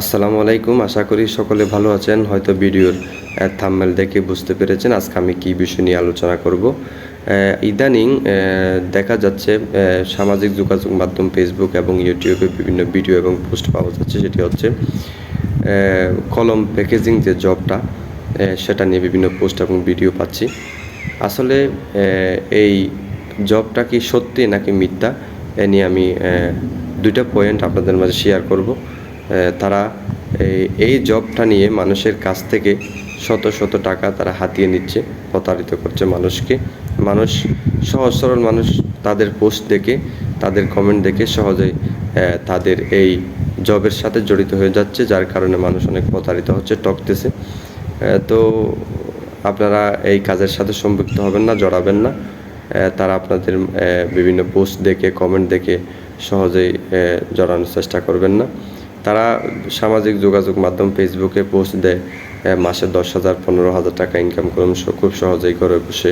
আসসালামু আলাইকুম। আশা করি সকলে ভালো আছেন। হয়তো ভিডিওর থাম্মেল দেখে বুঝতে পেরেছেন আজকে আমি কী বিষয় নিয়ে আলোচনা করব। ইদানিং দেখা যাচ্ছে সামাজিক যোগাযোগ মাধ্যম ফেসবুক এবং ইউটিউবে বিভিন্ন ভিডিও এবং পোস্ট পাওয়া যাচ্ছে। সেটি হচ্ছে কলম প্যাকেজিং যে জবটা সেটা নিয়ে বিভিন্ন পোস্ট এবং ভিডিও পাচ্ছি। আসলে এই জবটা কি সত্যি নাকি মিথ্যা, এ নিয়ে আমি দুইটা পয়েন্ট আপনাদের মাঝে শেয়ার করব। তারা এই- জবটা নিয়ে মানুষের কাছ থেকে শত শত টাকা তারা হাতিয়ে নিচ্ছে, প্রতারিত করছে মানুষকে। মানুষ, সহজ সরল মানুষ তাদের পোস্ট দেখে, তাদের কমেন্ট দেখে সহজেই তাদের এই জবের সাথে জড়িত হয়ে যাচ্ছে, যার কারণে মানুষ অনেক প্রতারিত হচ্ছে টকতেছে তো আপনারা এই কাজের সাথে সম্পৃক্ত হবেন না, জড়াবেন না। তারা আপনাদের বিভিন্ন পোস্ট দেখে কমেন্ট দেখে সহজেই জড়ানোর চেষ্টা করবেন না। তারা সামাজিক যোগাযোগ মাধ্যম ফেসবুকে পোস্ট দেয় মাসে দশ হাজার, পনেরো হাজার টাকা ইনকাম করুন খুব সহজেই ঘরে বসে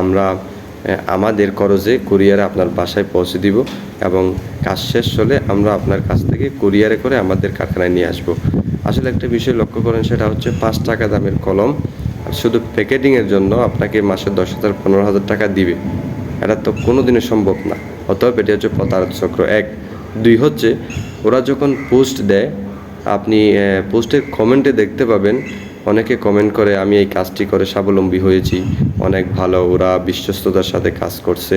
আমরা আমাদের খরচে কুরিয়ারে আপনার বাসায় পৌঁছে দিব এবং কাজ শেষ হলে আমরা আপনার কাছ থেকে কুরিয়ারে করে আমাদের কারখানায় নিয়ে আসব। আসলে একটা বিষয় লক্ষ্য করেন, সেটা হচ্ছে পাঁচ টাকা দামের কলম শুধু প্যাকেটিংয়ের জন্য আপনাকে মাসে দশ হাজার, পনেরো হাজার টাকা দিবে। এটা তো কোনোদিনই সম্ভব না, অতএব এটি হচ্ছে প্রতারক চক্র। এক, দুই হচ্ছে ওরা যখন পোস্ট দেয়, আপনি পোস্টের কমেন্টে দেখতে পাবেন, অনেকে কমেন্ট করে, আমি এই কাজটি করে স্বাবলম্বী হয়েছি, অনেক ভালো, ওরা বিশ্বস্ততার সাথে কাজ করছে,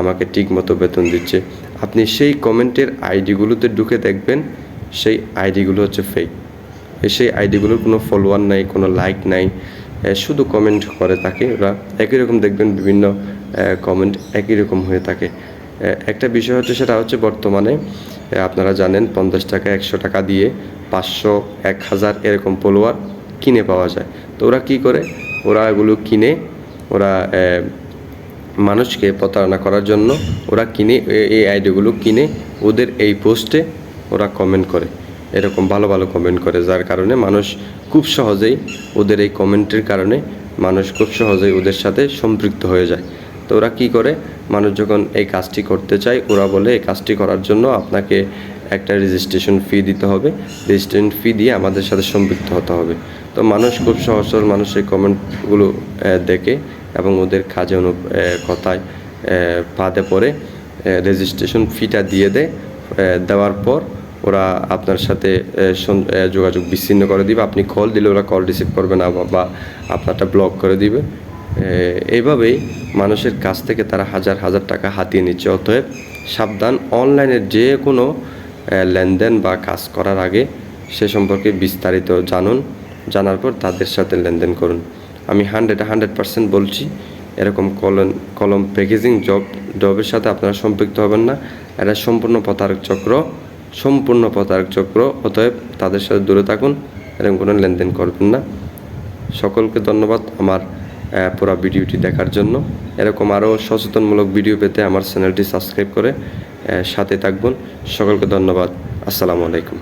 আমাকে ঠিক মতো বেতন দিচ্ছে। আপনি সেই কমেন্টের আইডিগুলোতে ঢুকে দেখবেন, সেই আইডিগুলো হচ্ছে ফেক সেই আইডিগুলোর কোনো ফলোয়ার নাই, কোনো লাইক নাই শুধু কমেন্ট করে থাকে। ওরা একই রকম দেখবেন, বিভিন্ন কমেন্ট একই রকম হয়ে থাকে। একটা বিষয় হচ্ছে সেটা হচ্ছে বর্তমানে আপনারা জানেন পঞ্চাশ টাকা, একশো টাকা দিয়ে পাঁচশো, এক হাজার এরকম ফলোয়ার কিনে পাওয়া যায়। তো ওরা কী করে? ওরা এগুলো কিনে, ওরা মানুষকে প্রতারণা করার জন্য ওরা কিনে এই আইডিগুলো কিনে ওদের এই পোস্টে ওরা কমেন্ট করে। এরকম ভালো ভালো কমেন্ট করে, যার কারণে মানুষ খুব সহজেই ওদের এই কমেন্টের কারণে মানুষ খুব সহজেই ওদের সাথে সম্পৃক্ত হয়ে যায়। তো ওরা কী করে? মানুষ যখন এই কাজটি করতে চায়, ওরা বলে এই কাজটি করার জন্য আপনাকে একটা রেজিস্ট্রেশন ফি দিতে হবে। রেজিস্ট্রেশন ফি দিয়ে আমাদের সাথে সম্পৃক্ত হতে হবে। তো মানুষ খুব সহজ সরল মানুষ এই কমেন্টগুলো দেখে এবং ওদের কাজে অনু কথায় ফাঁদে পড়ে রেজিস্ট্রেশন ফিটা দিয়ে দেয় দেওয়ার পর ওরা আপনার সাথে যোগাযোগ বিচ্ছিন্ন করে দিবে। আপনি কল দিলে ওরা কল রিসিভ করবে না বা- আপনারটা ব্লক করে দিবে। এইভাবেই মানুষের কাছ থেকে তারা হাজার হাজার টাকা হাতিয়ে নিচ্ছে। অতএব সাবধান অনলাইনের যে কোনো লেনদেন বা কাজ করার আগে সে সম্পর্কে বিস্তারিত জানুন, জানার পর তাদের সাথে লেনদেন করুন। আমি হান্ড্রেড হান্ড্রেড পার্সেন্ট বলছি, এরকম কলম কলম প্যাকেজিং জব, জবের সাথে আপনারা সম্পৃক্ত হবেন না। এটা সম্পূর্ণ প্রতারক চক্র, সম্পূর্ণ প্রতারক চক্র। অতএব তাদের সাথে দূরে থাকুন, এরকম কোনো লেনদেন করবেন না। সকলকে ধন্যবাদ। আমার পুরো ভিডিওটি দেখার জন্য। এরকম আরও সচেতনমূলক ভিডিও পেতে আমার চ্যানেলটি সাবস্ক্রাইব করে সাথে থাকবেন। সকলকে ধন্যবাদ। আসসালামু আলাইকুম।